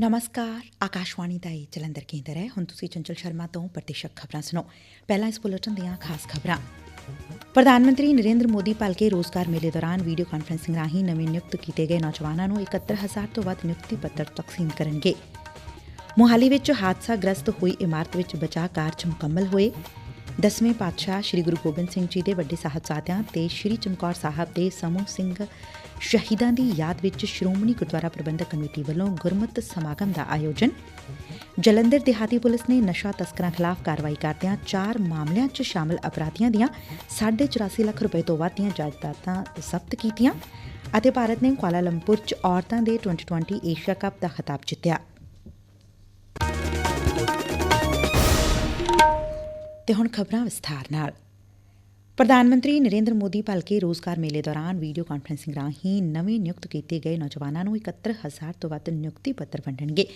ਨਮਸਕਾਰ, ਆਕਾਸ਼ਵਾਣੀ ਦਾ ਇਹ ਜਲੰਧਰ ਕੇਂਦਰ ਹੈ। ਹੁਣ ਤੁਸੀਂ ਚੰਚਲ ਸ਼ਰਮਾ ਤੋਂ ਪ੍ਰਤੀਸ਼ਕ ਖਬਰਾਂ ਸੁਣੋ। ਪਹਿਲਾਂ ਇਸ ਬੁਲੇਟਿਨ ਦੀਆਂ ਖਾਸ ਖਬਰਾਂ। ਪ੍ਰਧਾਨ ਮੰਤਰੀ ਨਰਿੰਦਰ ਮੋਦੀ ਭਲਕੇ ਰੋਜ਼ਗਾਰ ਮੇਲੇ ਦੌਰਾਨ ਵੀਡੀਓ ਕਾਨਫਰੰਸਿੰਗ ਰਾਹੀਂ ਨਵੇਂ ਨਿਯੁਕਤ ਕੀਤੇ ਗਏ ਨੌਜਵਾਨਾਂ ਨੂੰ 71000 ਤੋਂ ਵੱਧ ਨਿਯੁਕਤੀ ਪੱਤਰ ਤਕਸੀਮ ਕਰਨਗੇ। ਮੋਹਾਲੀ ਵਿੱਚ ਹਾਦਸਾ ਗ੍ਰਸਤ ਹੋਈ ਇਮਾਰਤ ਵਿੱਚ ਬਚਾਅ ਕਾਰਜ ਮੁਕੰਮਲ ਹੋਏ। ਦਸਵੇਂ ਪਾਤਸ਼ਾਹ ਸ੍ਰੀ ਗੁਰੂ ਗੋਬਿੰਦ ਸਿੰਘ ਜੀ ਦੇ ਵੱਡੇ ਸਾਹਿਬਜ਼ਾਦਿਆਂ ਤੇ ਸ੍ਰੀ ਚਮਕੌਰ ਸਾਹਿਬ ਦੇ ਸਮੂਹ ਸਿੰਘ ਸ਼ਹੀਦਾਂ ਦੀ ਯਾਦ ਵਿੱਚ ਸ਼੍ਰੋਮਣੀ ਗੁਰਦੁਆਰਾ ਪ੍ਰਬੰਧਕ ਕਮੇਟੀ ਵੱਲੋਂ ਗੁਰਮਤਿ ਸਮਾਗਮ ਦਾ ਆਯੋਜਨ। ਜਲੰਧਰ ਦਿਹਾਤੀ ਪੁਲਿਸ ਨੇ ਨਸ਼ਾ ਤਸਕਰਾਂ ਖਿਲਾਫ ਕਾਰਵਾਈ ਕਰਦਿਆਂ ਚਾਰ ਮਾਮਲਿਆਂ 'ਚ ਸ਼ਾਮਲ ਅਪਰਾਧੀਆਂ ਦੀਆਂ 84 ਲੱਖ ਰੁਪਏ ਤੋਂ ਵੱਧ ਦੀਆਂ ਜਾਇਦਾਦਾਂ ਜ਼ਬਤ ਕੀਤੀਆਂ ਅਤੇ ਭਾਰਤ ਨੇ ਕੁਆਲਾਲੰਪੁਰ 'ਚ ਔਰਤਾਂ ਦੇ 2020 ਏਸ਼ੀਆ ਕੱਪ ਦਾ ਖਿਤਾਬ ਜਿੱਤਿਆ। ਤੇ ਹੁਣ ਖਬਰਾਂ ਵਿਸਥਾਰ ਨਾਲ। ਪ੍ਰਧਾਨ ਮੰਤਰੀ ਨਰੇਂਦਰ ਮੋਦੀ ਭਲਕੇ ਰੋਜ਼ਗਾਰ ਮੇਲੇ ਦੌਰਾਨ ਵੀਡੀਓ ਕਾਨਫਰੰਸਿੰਗ ਰਾਹੀਂ ਨਵੇਂ ਨਿਯੁਕਤ ਕੀਤੇ ਗਏ ਨੌਜਵਾਨਾਂ ਨੂੰ 71000 ਤੋਂ ਵੱਧ ਨਿਯੁਕਤੀ ਪੱਤਰ ਵੰਡਣਗੇ।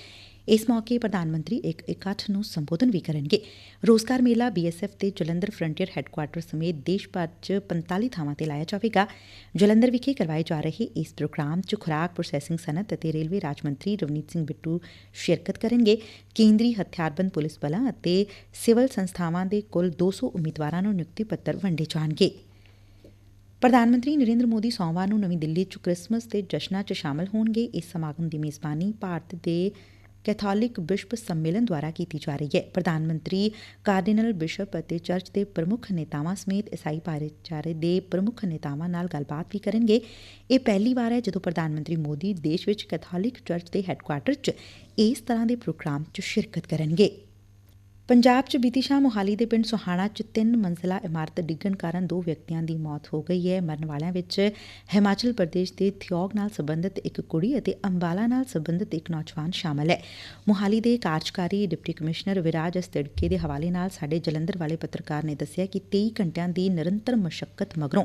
ਇਸ ਮੌਕੇ ਪ੍ਰਧਾਨ ਮੰਤਰੀ ਇੱਕ ਇਕੱਠ ਨੂੰ ਸੰਬੋਧਨ ਵੀ ਕਰਨਗੇ। ਰੋਜ਼ਗਾਰ ਮੇਲਾ ਬੀਐਸਐਫ ਦੇ ਜਲੰਧਰ ਫਰੰਟੀਅਰ ਹੈੱਡਕੁਆਰਟਰ ਸਮੇਤ ਦੇਸ਼ ਭਰ 'ਚ 45 ਥਾਵਾਂ ਤੇ ਲਾਇਆ ਜਾਵੇਗਾ। ਜਲੰਧਰ ਵਿਖੇ ਕਰਵਾਏ ਜਾ ਰਹੇ ਇਸ ਪ੍ਰੋਗਰਾਮ 'ਚ ਖੁਰਾਕ ਪ੍ਰੋਸੈਸਿੰਗ ਸਨਅਤ ਅਤੇ ਰੇਲਵੇ ਰਾਜ ਮੰਤਰੀ ਰਵਨੀਤ ਸਿੰਘ ਬਿੱਟੂ ਸ਼ਿਰਕਤ ਕਰਨਗੇ। ਕੇਂਦਰੀ ਹਥਿਆਰਬੰਦ ਪੁਲਿਸ ਬਲਾਂ ਅਤੇ ਸਿਵਲ ਸੰਸਥਾਵਾਂ ਦੇ ਕੁੱਲ 200 ਉਮੀਦਵਾਰਾਂ ਨੂੰ ਨਿਯੁਕਤੀ ਪੱਤਰ ਵੰਡੇ ਜਾਣਗੇ। ਪ੍ਰਧਾਨ ਮੰਤਰੀ ਨਰਿੰਦਰ ਮੋਦੀ ਸੋਮਵਾਰ ਨੂੰ ਨਵੀਂ ਦਿੱਲੀ 'ਚ ਕ੍ਰਿਸਮਸ ਦੇ ਜਸ਼ਨਾਂ 'ਚ ਸ਼ਾਮਲ ਹੋਣਗੇ। ਇਸ ਸਮਾਗਮ ਦੀ ਮੇਜ਼ਬਾਨੀ ਭਾਰਤ ਦੇ ਕੈਥੋਲਿਕ ਬਿਸ਼ਪ ਸੰਮੇਲਨ ਦੁਆਰਾ ਕੀਤੀ ਜਾ ਰਹੀ ਹੈ। ਪ੍ਰਧਾਨ ਮੰਤਰੀ, ਕਾਰਡੀਨਲ ਬਿਸ਼ਪ ਅਤੇ ਚਰਚ ਦੇ ਪ੍ਰਮੁੱਖ ਨੇਤਾਵਾਂ ਸਮੇਤ ਈਸਾਈ ਭਾਈਚਾਰੇ ਦੇ ਪ੍ਰਮੁੱਖ ਨੇਤਾਵਾਂ ਨਾਲ ਗੱਲਬਾਤ ਵੀ ਕਰਨਗੇ। ਇਹ ਪਹਿਲੀ ਵਾਰ ਹੈ ਜਦੋਂ ਪ੍ਰਧਾਨ ਮੰਤਰੀ ਮੋਦੀ ਦੇਸ਼ ਵਿੱਚ ਕੈਥੋਲਿਕ ਚਰਚ ਦੇ ਹੈੱਡਕੁਆਰਟਰ 'ਚ ਇਸ ਤਰ੍ਹਾਂ ਦੇ ਪ੍ਰੋਗਰਾਮ 'ਚ ਸ਼ਿਰਕਤ ਕਰਨਗੇ। ਪੰਜਾਬ 'ਚ ਬੀਤੀ ਸ਼ਾਮ ਮੋਹਾਲੀ ਦੇ ਪਿੰਡ ਸੋਹਾਣਾ 'ਚ ਤਿੰਨ ਮੰਜ਼ਲਾ ਇਮਾਰਤ ਡਿੱਗਣ ਕਾਰਨ ਦੋ ਵਿਅਕਤੀਆਂ ਦੀ ਮੌਤ ਹੋ ਗਈ ਹੈ। ਮਰਨ ਵਾਲਿਆਂ ਵਿੱਚ ਹਿਮਾਚਲ ਪ੍ਰਦੇਸ਼ ਦੇ ਥਿਓਗ ਨਾਲ ਸੰਬੰਧਿਤ ਇੱਕ ਕੁੜੀ ਅਤੇ ਅੰਬਾਲਾ ਨਾਲ ਸੰਬੰਧਿਤ ਇੱਕ ਨੌਜਵਾਨ ਸ਼ਾਮਲ ਹੈ। ਮੋਹਾਲੀ ਦੇ ਕਾਰਜਕਾਰੀ ਡਿਪਟੀ ਕਮਿਸ਼ਨਰ ਵਿਰਾਜ ਅਸਤੜਕੇ ਦੇ ਹਵਾਲੇ ਨਾਲ ਸਾਡੇ ਜਲੰਧਰ ਵਾਲੇ ਪੱਤਰਕਾਰ ਨੇ ਦੱਸਿਆ ਕਿ 23 ਘੰਟਿਆਂ ਦੀ ਨਿਰੰਤਰ ਮਸ਼ੱਕਤ ਮਗਰੋਂ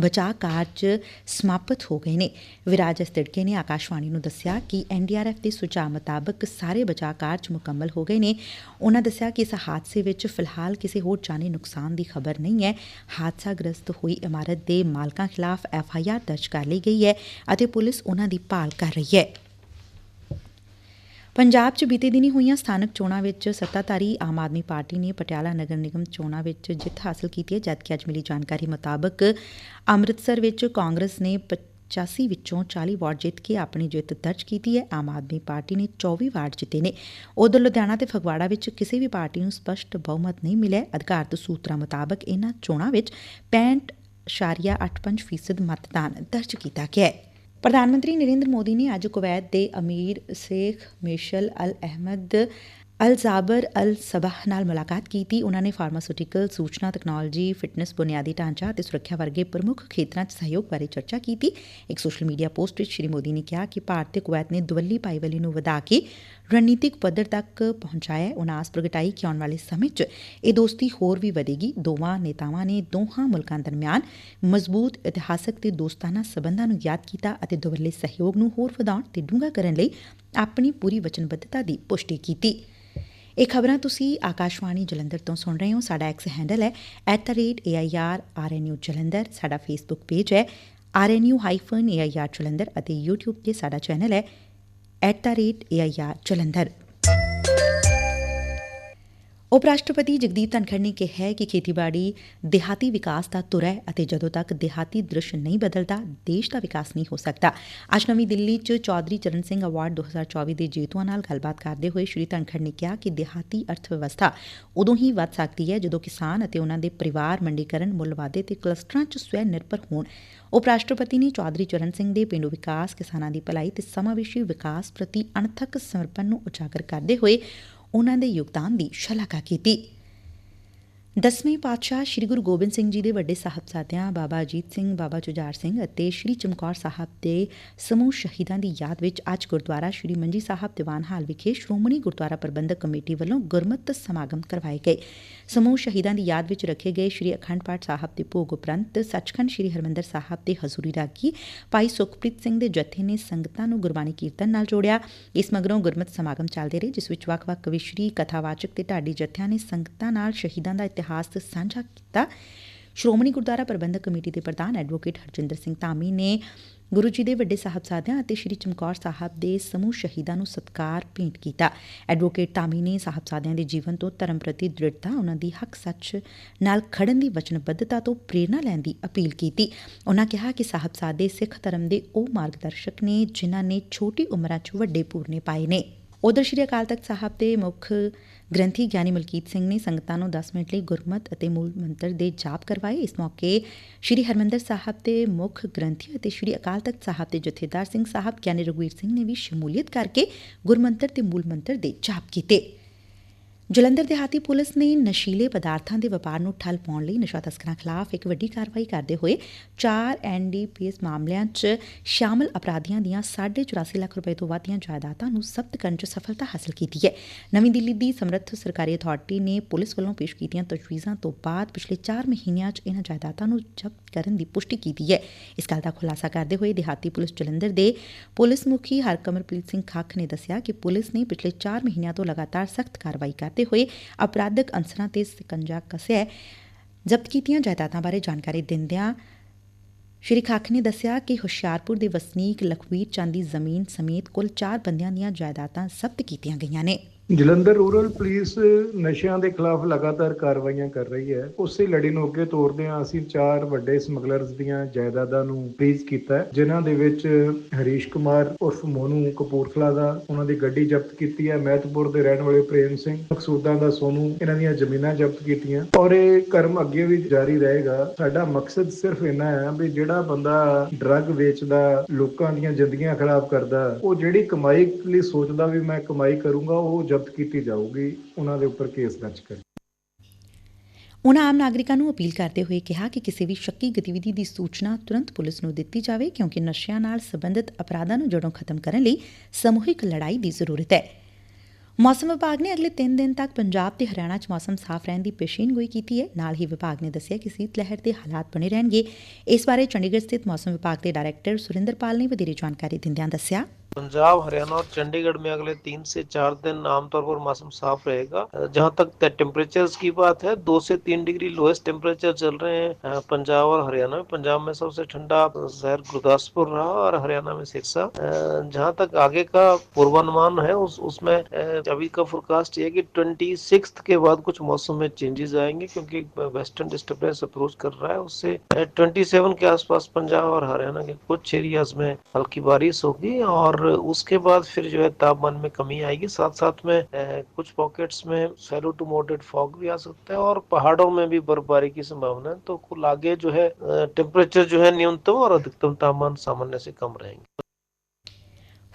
ਬਚਾਅ ਕਾਰਜ ਸਮਾਪਤ ਹੋ ਗਏ ਨੇ। ਵਿਰਾਜ ਅਸਤੜਕੇ ਨੇ ਆਕਾਸ਼ਵਾਣੀ ਨੂੰ ਦੱਸਿਆ ਕਿ ਐਨਡੀਆਰਐਫ ਦੇ ਸੁਝਾਅ ਮੁਤਾਬਕ ਸਾਰੇ ਬਚਾਅ ਕਾਰਜ ਮੁਕੰਮਲ ਹੋ ਗਏ ਨੇ। ਉਹਨਾਂ ਦੱਸਿਆ ਕਿ ਇਸ ਹਾਦਸੇ ਵਿੱਚ ਫਿਲਹਾਲ ਕਿਸੇ ਹੋਰ ਜਾਨੀ ਨੁਕਸਾਨ ਦੀ ਖਬਰ ਨਹੀਂ ਹੈ। ਹਾਦਸਾ ਗ੍ਰਸਤ ਹੋਈ ਇਮਾਰਤ ਦੇ ਮਾਲਕਾਂ ਖਿਲਾਫ ਐਫਆਈਆਰ ਦਰਜ ਕਰ ਲਈ ਗਈ ਹੈ ਅਤੇ ਪੁਲਿਸ ਉਹਨਾਂ ਦੀ ਭਾਲ ਕਰ ਰਹੀ ਹੈ। ਪੰਜਾਬ 'ਚ ਬੀਤੇ ਦਿਨੀ ਹੋਈਆਂ ਸਥਾਨਕ ਚੋਣਾਂ ਵਿੱਚ ਸੱਤਾਧਾਰੀ ਆਮ ਆਦਮੀ ਪਾਰਟੀ ਨੇ ਪਟਿਆਲਾ ਨਗਰ ਨਿਗਮ ਚੋਣਾਂ ਵਿੱਚ ਜਿੱਤ ਹਾਸਲ ਕੀਤੀ ਹੈ। ਜਦਕਿ ਅੱਜ ਮਿਲੀ ਜਾਣਕਾਰੀ ਮੁਤਾਬਕ ਅੰਮ੍ਰਿਤਸਰ ਵਿੱਚ ਕਾਂਗਰਸ ਨੇ 85 ਵਿੱਚੋਂ 40 ਵਾਰਡ ਜਿੱਤ ਕੇ ਆਪਣੀ ਜਿੱਤ ਦਰਜ ਕੀਤੀ ਹੈ। ਆਮ ਆਦਮੀ ਪਾਰਟੀ ਨੇ 24 ਵਾਰਡ ਜਿੱਤੇ ਨੇ। ਉਧਰ ਲੁਧਿਆਣਾ ਤੇ ਫਗਵਾੜਾ ਵਿੱਚ ਕਿਸੇ ਵੀ ਪਾਰਟੀ ਨੂੰ ਸਪਸ਼ਟ ਬਹੁਮਤ ਨਹੀਂ ਮਿਲਿਆ। ਅਧਿਕਾਰਤ ਸੂਤਰਾਂ ਮੁਤਾਬਕ ਇਹਨਾਂ ਚੋਣਾਂ ਵਿੱਚ 65.85% ਮਤਦਾਨ ਦਰਜ ਕੀਤਾ ਗਿਆ ਹੈ। ਪ੍ਰਧਾਨ ਮੰਤਰੀ ਨਰਿੰਦਰ ਮੋਦੀ ਨੇ ਅੱਜ ਕੁਵੈਤ ਦੇ ਅਮੀਰ ਸ਼ੇਖ ਮੇਸ਼ਲ ਅਲ ਅਹਿਮਦ ਅਲ ਜ਼ਾਬਰ ਅਲ ਸਬਾਹ ਨਾਲ ਮੁਲਾਕਾਤ ਕੀਤੀ। ਉਨ੍ਹਾਂ ਨੇ ਫਾਰਮਾਸਿਊਟੀਕਲ ਸੂਚਨਾ ਤਕਨਾਲੋਜੀ ਫਿਟਨੈਸ ਬੁਨਿਆਦੀ ਢਾਂਚਾ ਅਤੇ ਸੁਰੱਖਿਆ ਵਰਗੇ ਪ੍ਰਮੁੱਖ ਖੇਤਰਾਂ 'ਚ ਸਹਿਯੋਗ ਬਾਰੇ ਚਰਚਾ ਕੀਤੀ। ਇੱਕ ਸੋਸ਼ਲ ਮੀਡੀਆ ਪੋਸਟ ਵਿੱਚ ਸ਼੍ਰੀ ਮੋਦੀ ਨੇ ਕਿਹਾ ਕਿ ਭਾਰਤ ਤੇ ਕੁਵੈਤ ਨੇ ਦੁਵੱਲੀ ਭਾਈਵਾਲੀ ਨੂੰ ਵਧਾ ਕੇ ਰਣਨੀਤਿਕ ਪੱਧਰ ਤੱਕ ਪਹੁੰਚਾਇਆ ਉਨ੍ਹਾਂ ਆਸ ਪ੍ਰਗਟਾਈ ਕਿ ਆਉਣ ਵਾਲੇ ਸਮੇਂ 'ਚ ਇਹ ਦੋਸਤੀ ਹੋਰ ਵੀ ਵਧੇਗੀ। ਦੋਵਾਂ ਨੇਤਾਵਾਂ ਨੇ ਦੋਹਾਂ ਮੁਲਕਾਂ ਦਰਮਿਆਨ ਮਜ਼ਬੂਤ, ਇਤਿਹਾਸਕ ਤੇ ਦੋਸਤਾਨਾ ਸਬੰਧਾਂ ਨੂੰ ਯਾਦ ਕੀਤਾ ਅਤੇ ਦੁਵੱਲੇ ਸਹਿਯੋਗ ਨੂੰ ਹੋਰ ਵਧਾਉਣ ਤੇ ਡੂੰਘਾ ਕਰਨ ਲਈ ਆਪਣੀ ਪੂਰੀ ਵਚਨਬੱਧਤਾ ਦੀ ਪੁਸ਼ਟੀ ਕੀਤੀ। ਇਹ ਖਬਰਾਂ ਤੁਸੀਂ ਆਕਾਸ਼ਵਾਣੀ ਜਲੰਧਰ ਤੋਂ ਸੁਣ ਰਹੇ ਹੋ। ਸਾਡਾ ਐਕਸ ਹੈਂਡਲ ਹੈ @airrnu ਜਲੰਧਰ। ਸਾਡਾ ਫੇਸਬੁੱਕ ਪੇਜ ਹੈ rnu-air ਜਲੰਧਰ ਅਤੇ YouTube ਤੇ ਸਾਡਾ ਚੈਨਲ ਹੈ at the rate @air Jalandhar ਉਪ ਰਾਸ਼ਟਰਪਤੀ ਜਗਦੀਪ ਧਨਖੜ ਨੇ ਕਿਹਾ ਕਿ ਖੇਤੀਬਾੜੀ ਦਿਹਾਤੀ ਵਿਕਾਸ ਦਾ ਧੁਰ ਹੈ ਅਤੇ ਜਦੋਂ ਤੱਕ ਦਿਹਾਤੀ ਦ੍ਰਿਸ਼ ਨਹੀਂ ਬਦਲਦਾ, ਦੇਸ਼ ਦਾ ਵਿਕਾਸ ਨਹੀਂ ਹੋ ਸਕਦਾ। ਅੱਜ ਨਵੀਂ ਦਿੱਲੀ 'ਚ ਚੌਧਰੀ ਚਰਨ ਸਿੰਘ ਅਵਾਰਡ 2024 ਦੇ ਜੇਤੂਆਂ ਨਾਲ ਗੱਲਬਾਤ ਕਰਦੇ ਹੋਏ ਸ਼੍ਰੀ ਧਨਖੜ ਨੇ ਕਿਹਾ ਕਿ ਦਿਹਾਤੀ ਅਰਥ ਵਿਵਸਥਾ ਉਦੋਂ ਹੀ ਵੱਧ ਸਕਦੀ ਹੈ ਜਦੋਂ ਕਿਸਾਨ ਅਤੇ ਉਹਨਾਂ ਦੇ ਪਰਿਵਾਰ ਮੰਡੀਕਰਨ ਮੁੱਲ ਵਾਧੇ ਤੇ ਕਲਸਟਰਾਂ 'ਚ ਸਵੈ ਨਿਰਭਰ ਹੋਣ। ਉਪ ਰਾਸ਼ਟਰਪਤੀ ਨੇ ਚੌਧਰੀ ਚਰਨ ਸਿੰਘ ਦੇ ਪਿੰਡੂ ਵਿਕਾਸ, ਕਿਸਾਨਾਂ ਦੀ ਭਲਾਈ ਤੇ ਸਮਾਵੇਸ਼ੀ ਵਿਕਾਸ ਪ੍ਰਤੀ ਅਣਥੱਕ ਸਮਰਪਣ ਨੂੰ ਉਜਾਗਰ ਕਰਦੇ ਹੋਏ ਉਨ੍ਹਾਂ ਦੇ ਯੋਗਦਾਨ ਦੀ ਸ਼ਲਾਘਾ ਕੀਤੀ। ਦਸਵੇਂ ਪਾਤਸ਼ਾਹ ਸ੍ਰੀ ਗੁਰੂ ਗੋਬਿੰਦ ਸਿੰਘ ਜੀ ਦੇ ਵੱਡੇ ਸਾਹਿਬਜ਼ਾਦਿਆਂ ਬਾਬਾ ਅਜੀਤ ਸਿੰਘ, ਬਾਬਾ ਜੁਝਾਰ ਸਿੰਘ ਅਤੇ ਸ੍ਰੀ ਚਮਕੌਰ ਸਾਹਿਬ ਦੇ ਸਮੂਹ ਸ਼ਹੀਦਾਂ ਦੀ ਯਾਦ ਵਿੱਚ ਅੱਜ ਗੁਰਦੁਆਰਾ ਸ੍ਰੀ ਮੰਜੀ ਸਾਹਿਬ ਦੀਵਾਨ ਹਾਲ ਵਿਖੇ ਸ਼੍ਰੋਮਣੀ ਗੁਰਦੁਆਰਾ ਪ੍ਰਬੰਧਕ ਕਮੇਟੀ ਵੱਲੋਂ ਗੁਰਮਤਿ ਸਮਾਗਮ ਕਰਵਾਏ ਗਏ। ਸਮੂਹ ਸ਼ਹੀਦਾਂ ਦੀ ਯਾਦ ਵਿੱਚ ਰੱਖੇ ਗਏ ਸ੍ਰੀ ਅਖੰਡ ਪਾਠ ਸਾਹਿਬ ਦੇ ਭੋਗ ਉਪਰੰਤ ਸੱਚਖੰਡ ਸ੍ਰੀ ਹਰਮੰਦਰ ਸਾਹਿਬ ਦੇ ਹਜ਼ੂਰੀ ਰਾਗੀ ਭਾਈ ਸੁਖਪ੍ਰੀਤ ਸਿੰਘ ਦੇ ਜਥੇ ਨੇ ਸੰਗਤਾਂ ਨੂੰ ਗੁਰਬਾਣੀ ਕੀਰਤਨ ਨਾਲ ਜੋੜਿਆ। ਇਸ ਮਗਰੋਂ ਗੁਰਮਤਿ ਸਮਾਗਮ ਚੱਲਦੇ ਰਹੇ, ਜਿਸ ਵਿੱਚ ਵੱਖ-ਵੱਖ ਕਵਿਸ਼ਰੀ, ਕਥਾਵਾਚਕ ਤੇ ਢਾਡੀ ਜਥਿਆਂ ਨੇ ਸੰਗਤਾਂ ਨਾਲ ਸ਼ਹੀਦਾਂ ਦਾ ਇਤਿਹਾਸ ਸਾਂਝਾ ਕੀਤਾ। ਸ਼੍ਰੋਮਣੀ ਗੁਰਦੁਆਰਾ ਪ੍ਰਬੰਧਕ ਕਮੇਟੀ ਦੇ ਪ੍ਰਧਾਨ ਐਡਵੋਕੇਟ ਹਰਜਿੰਦਰ ਸਿੰਘ ਧਾਮੀ ਨੇ ਗੁਰੂ ਜੀ ਦੇ ਵੱਡੇ ਸਾਹਿਬਜ਼ਾਦਿਆਂ ਅਤੇ ਸ੍ਰੀ ਚਮਕੌਰ ਸਾਹਿਬ ਦੇ ਸਮੂਹ ਸ਼ਹੀਦਾਂ ਨੂੰ ਸਤਕਾਰ ਭੇਂਟ ਕੀਤਾ। ਐਡਵੋਕੇਟ ਧਾਮੀ ਨੇ ਸਾਹਿਬਜ਼ਾਦਿਆਂ ਦੇ ਜੀਵਨ ਤੋਂ ਧਰਮ ਪ੍ਰਤੀ ਦ੍ਰਿੜਤਾ, ਉਹਨਾਂ ਦੀ ਹੱਕ ਸੱਚ ਨਾਲ ਖੜਨ ਦੀ ਵਚਨਬੱਧਤਾ ਤੋਂ ਪ੍ਰੇਰਣਾ ਲੈਣ ਦੀ ਅਪੀਲ ਕੀਤੀ। ਉਹਨਾਂ ਕਿਹਾ ਕਿ ਸਾਹਿਬਜ਼ਾਦੇ ਸਿੱਖ ਧਰਮ ਦੇ ਉਹ ਮਾਰਗਦਰਸ਼ਕ ਨੇ ਜਿਨ੍ਹਾਂ ਨੇ ਛੋਟੀ ਉਮਰਾਂ 'ਚ ਵੱਡੇ ਪੂਰਨੇ ਪਾਏ ਨੇ। ਉਧਰ ਸ਼੍ਰੀ ਅਕਾਲ ਤਖਤ ਸਾਹਿਬ ਦੇ ਮੁੱਖ ਗ੍ਰੰਥੀ ਗਿਆਨੀ ਮਲਕੀਤ ਸਿੰਘ ਨੇ ਸੰਗਤਾਂ ਨੂੰ 10 ਮਿੰਟ ਲਈ ਗੁਰਮਤ ਅਤੇ ਮੂਲ ਮੰਤਰ ਦੇ ਜਾਪ ਕਰਵਾਏ। ਇਸ ਮੌਕੇ ਸ਼੍ਰੀ ਹਰਮੰਦਰ ਸਾਹਿਬ ਦੇ ਮੁੱਖ ਗ੍ਰੰਥੀ ਅਤੇ ਸ਼੍ਰੀ ਅਕਾਲ ਤਖਤ ਸਾਹਿਬ ਦੇ ਜਥੇਦਾਰ ਸਿੰਘ ਸਾਹਿਬ ਗਿਆਨੀ ਰਘੁਵੀਰ ਸਿੰਘ ਨੇ ਵੀ ਸ਼ਮੂਲੀਅਤ ਕਰਕੇ ਗੁਰਮੰਤਰ ਤੇ ਮੂਲ ਮੰਤਰ ਦੇ ਜਾਪ ਕੀਤੇ। ਜਲੰਧਰ ਦਿਹਾਤੀ ਪੁਲਿਸ ਨੇ ਨਸ਼ੀਲੇ ਪਦਾਰਥਾਂ ਦੇ ਵਪਾਰ ਨੂੰ ਠੱਲ ਪਾਉਣ ਲਈ ਨਸ਼ਾ ਤਸਕਰਾਂ ਖਿਲਾਫ ਇੱਕ ਵੱਡੀ ਕਾਰਵਾਈ ਕਰਦੇ ਹੋਏ 4 ਐਨਡੀਪੀਐਸ ਮਾਮਲਿਆਂ 'ਚ ਸ਼ਾਮਲ ਅਪਰਾਧੀਆਂ ਦੀਆਂ 4.84 ਲੱਖ ਰੁਪਏ ਤੋਂ ਵੱਧ ਦੀਆਂ ਜਾਇਦਾਦਾਂ ਨੂੰ ਜ਼ਬਤ ਕਰਨ 'ਚ ਸਫਲਤਾ ਹਾਸਲ ਕੀਤੀ ਹੈ। ਨਵੀਂ ਦਿੱਲੀ ਦੀ ਸਮਰੱਥ ਸਰਕਾਰੀ ਅਥਾਰਟੀ ਨੇ ਪੁਲਿਸ ਵੱਲੋਂ ਪੇਸ਼ ਕੀਤੀਆਂ ਤਜਵੀਜ਼ਾਂ ਤੋਂ ਬਾਅਦ ਪਿਛਲੇ 4 ਮਹੀਨਿਆਂ 'ਚ ਇਹਨਾਂ ਜਾਇਦਾਦਾਂ ਨੂੰ ਜ਼ਬਤ ਕਰਨ ਦੀ ਪੁਸ਼ਟੀ ਕੀਤੀ ਹੈ। ਇਸ ਗੱਲ ਦਾ ਖੁਲਾਸਾ ਕਰਦੇ ਹੋਏ ਦਿਹਾਤੀ ਪੁਲਿਸ ਜਲੰਧਰ ਦੇ ਪੁਲਿਸ ਮੁਖੀ ਹਰਕਮਰਪ੍ਰੀਤ ਸਿੰਘ ਖੱਖ ਨੇ ਦੱਸਿਆ ਕਿ ਪੁਲਿਸ ਨੇ ਪਿਛਲੇ 4 ਮਹੀਨਿਆਂ ਤੋਂ ਲਗਾਤਾਰ ਸਖਤ ਕਾਰਵਾਈ ਕਰਦੇ ਹੋਏ ਅਪਰਾਧਕ ਅਨਸਰਾਂ ਤੇ ਸਿਕੰਜਾ ਕੱਸਿਆ ਜ਼ਬਤ ਕੀਤੀਆਂ ਜਾਇਦਾਦਾਂ ਬਾਰੇ ਜਾਣਕਾਰੀ ਦਿੰਦਿਆਂ ਸ਼੍ਰੀ ਖਾਖ ਨੇ ਦੱਸਿਆ ਕਿ ਹੁਸ਼ਿਆਰਪੁਰ ਦੇ ਵਸਨੀਕ ਲਖਵੀਰ ਚੰਦ ਦੀ ਜ਼ਮੀਨ ਸਮੇਤ ਕੁੱਲ 4 ਬੰਦਿਆਂ ਦੀਆਂ ਜਾਇਦਾਦਾਂ ਜ਼ਬਤ ਕੀਤੀਆਂ ਗਈਆਂ ਨੇ। ਜਲੰਧਰ ਰੂਰਲ ਪੁਲਿਸ ਨਸ਼ਿਆਂ ਦੇ ਖਿਲਾਫ ਲਗਾਤਾਰ ਕਾਰਵਾਈਆਂ ਕਰ ਰਹੀ ਹੈ। ਉਸੇ ਲੜੀ ਨੂੰ ਅੱਗੇ ਤੋਰਦੇ ਹਾਂ ਅਸੀਂ ਚਾਰ ਵੱਡੇ ਸਮਗਲਰਸ ਦੀਆਂ ਜਾਇਦਾਦਾਂ ਨੂੰ ਫ੍ਰੀਜ਼ ਕੀਤਾ ਹੈ, ਜਿਨ੍ਹਾਂ ਦੇ ਵਿੱਚ ਹਰੀਸ਼ ਕੁਮਾਰ ਉਰਫ ਮੋਨੂ ਕਪੂਰਥਲਾ ਦਾ, ਉਹਨਾਂ ਦੀ ਗੱਡੀ ਜ਼ਬਤ ਕੀਤੀ ਹੈ, ਮਹਿਤਪੁਰ ਦੇ ਰਹਿਣ ਵਾਲੇ ਪ੍ਰੇਮ ਸਿੰਘ, ਮਕਸੂਦਾਂ ਦਾ ਸੋਨੂ, ਇਹਨਾਂ ਦੀਆਂ ਜ਼ਮੀਨਾਂ ਜ਼ਬਤ ਕੀਤੀਆਂ। ਔਰ ਇਹ ਕਰਮ ਅੱਗੇ ਵੀ ਜਾਰੀ ਰਹੇਗਾ। ਸਾਡਾ ਮਕਸਦ ਸਿਰਫ ਇੰਨਾ ਹੈ ਵੀ ਜਿਹੜਾ ਬੰਦਾ ਡਰੱਗ ਵੇਚਦਾ, ਲੋਕਾਂ ਦੀਆਂ ਜ਼ਿੰਦਗੀਆਂ ਖਰਾਬ ਕਰਦਾ, ਉਹ ਜਿਹੜੀ ਕਮਾਈ ਲਈ ਸੋਚਦਾ ਵੀ ਮੈਂ ਕਮਾਈ ਕਰੂੰਗਾ, ਉਹ ਜ਼ਬਤ ਕੀਤੀ ਜਾਊਗੀ, ਉਹਨਾਂ ਦੇ ਉੱਪਰ ਕੇਸ ਦਰਜ ਕਰ। ਉਨ੍ਹਾਂ ਆਮ ਨਾਗਰਿਕਾਂ ਨੂੰ ਅਪੀਲ ਕਰਦੇ ਹੋਏ ਕਿਹਾ ਕਿ ਕਿਸੇ ਵੀ ਸ਼ੱਕੀ ਗਤੀਵਿਧੀ ਦੀ ਸੂਚਨਾ ਤੁਰੰਤ ਪੁਲਿਸ ਨੂੰ ਦਿੱਤੀ ਜਾਵੇ, ਕਿਉਂਕਿ ਨਸ਼ਿਆਂ ਨਾਲ ਸੰਬੰਧਿਤ ਅਪਰਾਧਾਂ ਨੂੰ ਜੜੋਂ ਖਤਮ ਕਰਨ ਲਈ ਸਮੂਹਿਕ ਲੜਾਈ ਦੀ ਜ਼ਰੂਰਤ ਹੈ। ਮੌਸਮ ਵਿਭਾਗ ਨੇ ਅਗਲੇ 3 ਦਿਨ ਤੱਕ ਪੰਜਾਬ ਤੇ ਹਰਿਆਣਾ 'ਚ ਮੌਸਮ ਸਾਫ਼ ਰਹਿਣ ਦੀ ਪੇਸ਼ੀਨਗੋਈ ਕੀਤੀ ਹੈ। ਨਾਲ ਹੀ ਵਿਭਾਗ ਨੇ ਦੱਸਿਆ ਕਿ ਸੀਤ ਲਹਿਰ ਦੇ ਹਾਲਾਤ ਬਣੇ ਰਹਿਣਗੇ। ਇਸ ਬਾਰੇ ਚੰਡੀਗੜ੍ਹ ਸਥਿਤ ਮੌਸਮ ਵਿਭਾਗ ਦੇ ਡਾਇਰੈਕਟਰ ਸੁਰਿੰਦਰਪਾਲ ਨੇ ਵਧੇਰੇ ਜਾਣਕਾਰੀ ਦਿੰਦਿਆਂ ਦੱਸਿਆ। पंजाब, हरियाणा और चंडीगढ़ में अगले तीन से चार दिन आमतौर पर मौसम साफ़ रहेगा। जहाँ तक टेम्परेचर की बात है, दो से तीन डिग्री लोएस्ट टेम्परेचर चल रहे हैं पंजाब और हरियाणा में। पंजाब में सबसे ठंडा शहर गुरदासपुर रहा और हरियाणा में सिरसा। जहाँ तक आगे का पूर्वानुमान है, उस, उसमें अभी का फोरकास्ट ये कि ट्वेंटी के बाद कुछ मौसम में चेंजेस आएँगे, क्योंकि वेस्टर्न डिस्टर्बेंस अप्रोच कर रहा है। उससे ट्वेंटी के आसपास पंजाब और हरियाणा के कुछ एरियाज़ में हल्की बारिश होगी और उसके बाद फिर जो है तापमान में कमी आएगी। साथ साथ में कुछ पॉकेट्स में सैलो टू मोडेड फॉग भी आ सकता है और पहाड़ों में भी बर्फबारी की संभावना है। तो कुल आगे जो है टेम्परेचर जो है न्यूनतम और अधिकतम तापमान सामान्य से कम रहेंगे।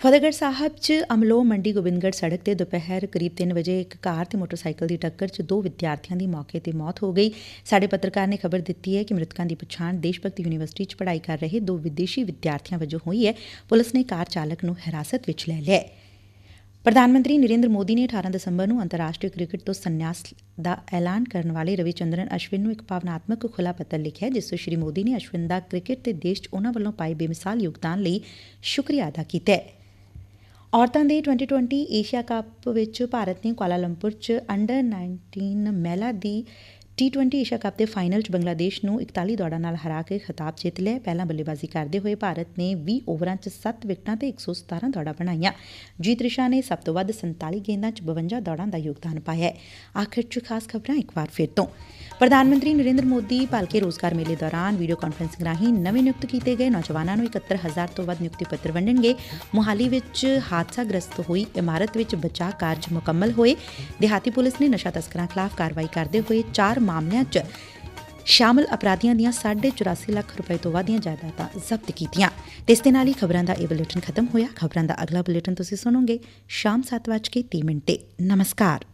ਫਤਿਹਗੜ੍ਹ ਸਾਹਿਬ 'ਚ ਅਮਲੋ ਮੰਡੀ ਗੋਬਿੰਦਗੜ੍ਹ ਸੜਕ ਤੇ ਦੁਪਹਿਰ ਕਰੀਬ 3 ਵਜੇ ਇੱਕ ਕਾਰ ਤੇ ਮੋਟਰਸਾਈਕਲ ਦੀ ਟੱਕਰ 'ਚ ਦੋ ਵਿਦਿਆਰਥੀਆਂ ਦੀ ਮੌਕੇ ਤੇ ਮੌਤ ਹੋ ਗਈ। ਸਾਡੇ ਪੱਤਰਕਾਰ ਨੇ ਖਬਰ ਦਿੱਤੀ ਹੈ ਕਿ ਮ੍ਰਿਤਕਾਂ ਦੀ ਪਛਾਣ ਦੇਸ਼ ਭਗਤੀ ਯੂਨੀਵਰਸਿਟੀ 'ਚ ਪੜ੍ਹਾਈ ਕਰ ਰਹੇ ਦੋ ਵਿਦੇਸ਼ੀ ਵਿਦਿਆਰਥੀਆਂ ਵਜੋਂ ਹੋਈ ਹੈ। ਪੁਲਿਸ ਨੇ ਕਾਰ ਚਾਲਕ ਨੂੰ ਹਿਰਾਸਤ ਵਿੱਚ ਲੈ ਲਿਆ ਪ੍ਰਧਾਨ ਮੰਤਰੀ ਨਰਿੰਦਰ ਮੋਦੀ ਨੇ 18 ਦਸੰਬਰ ਨੂੰ ਅੰਤਰਰਾਸ਼ਟਰੀ ਕ੍ਰਿਕਟ ਤੋਂ ਸੰਨਿਆਸ ਦਾ ਐਲਾਨ ਕਰਨ ਵਾਲੇ ਰਵੀ ਚੰਦਰਨ ਅਸ਼ਵਿਨ ਨੂੰ ਇੱਕ ਭਾਵਨਾਤਮਕ ਖੁੱਲਾ ਪੱਤਰ ਲਿਖਿਆ ਜਿਸ ਵਿੱਚ ਸ਼੍ਰੀ ਮੋਦੀ ਨੇ ਅਸ਼ਵਿਨ ਦਾ ਕ੍ਰਿਕਟ ਤੇ ਦੇਸ਼ 'ਚ ਉਹਨਾਂ ਵੱਲੋਂ ਪਾਏ ਬੇਮਿਸਾਲ ਯੋਗਦਾਨ ਲਈ ਸ਼ੁਕਰੀਆ ਅਦਾ ਕੀਤਾ ਹੈ। ਔਰਤਾਂ ਦੇ 2020 ਏਸ਼ੀਆ ਕੱਪ ਵਿੱਚ ਭਾਰਤ ਨੇ ਕੁਆਲਾਲੰਪੁਰ 'ਚ ਅੰਡਰ 19 ਮਹਿਲਾ ਦੀ ਟੀ20 ਏਸ਼ੀਆ ਕੱਪ ਦੇ ਫਾਈਨਲ 'ਚ ਬੰਗਲਾਦੇਸ਼ ਨੂੰ 41 ਦੌੜਾਂ ਨਾਲ ਹਰਾ ਕੇ ਖਿਤਾਬ ਜਿੱਤ ਲਿਆ। ਪਹਿਲਾਂ ਬੱਲੇਬਾਜ਼ੀ ਕਰਦੇ ਹੋਏ ਭਾਰਤ ਨੇ 20 ਓਵਰਾਂ 'ਚ 7 ਵਿਕਟਾਂ ਤੇ 117 ਦੌੜਾਂ ਬਣਾਈਆਂ। ਜੀਤ ਰਿਸ਼ਾ ਨੇ ਸਭ ਤੋਂ ਵੱਧ 47 ਗੇਂਦਾਂ 'ਚ 52 ਦੌੜਾਂ ਦਾ ਯੋਗਦਾਨ ਪਾਇਆ ਆਖਿਰ 'ਚ ਖਾਸ ਖਬਰਾਂ ਇੱਕ ਵਾਰ ਫਿਰ ਤੋਂ। ਪ੍ਰਧਾਨ ਮੰਤਰੀ ਨਰਿੰਦਰ ਮੋਦੀ ਭਲਕੇ ਰੋਜ਼ਗਾਰ ਮੇਲੇ ਦੌਰਾਨ ਵੀਡੀਓ ਕਾਨਫਰੰਸਿੰਗ ਰਾਹੀਂ ਨਵੇਂ ਨਿਯੁਕਤ ਕੀਤੇ ਗਏ ਨੌਜਵਾਨਾਂ ਨੂੰ 71000 ਤੋਂ ਵੱਧ ਨਿਯੁਕਤੀ ਪੱਤਰ ਵੰਡਣਗੇ। ਮੁਹਾਲੀ ਵਿੱਚ ਹਾਦਸਾਗ੍ਰਸਤ ਹੋਈ ਇਮਾਰਤ ਵਿੱਚ ਬਚਾਅ ਕਾਰਜ ਮੁਕੰਮਲ ਹੋਏ। ਦਿਹਾਤੀ ਪੁਲਿਸ ਨੇ ਨਸ਼ਾ ਤਸਕਰਾਂ ਖਿਲਾਫ ਕਾਰਵਾਈ ਕਰਦੇ ਹੋਏ ਚਾਰ ਮਾਮਲਿਆਂ 'ਚ ਸ਼ਾਮਲ ਅਪਰਾਧੀਆਂ ਦੀਆਂ 84 ਲੱਖ ਰੁਪਏ ਤੋਂ ਵੱਧ ਦੀਆਂ ਜਾਇਦਾਦਾਂ ਜ਼ਬਤ ਕੀਤੀਆਂ। ਤੇ ਇਸ ਦੇ ਨਾਲ ਹੀ ਖਬਰਾਂ ਦਾ ਇਹ ਬੁਲੇਟਿਨ ਖਤਮ ਹੋਇਆ। ਖਬਰਾਂ ਦਾ ਅਗਲਾ ਬੁਲੇਟਿਨ ਤੁਸੀਂ ਸੁਣੋਗੇ ਸ਼ਾਮ 7:30 ਮਿੰਟ ਤੇ। ਨਮਸਕਾਰ।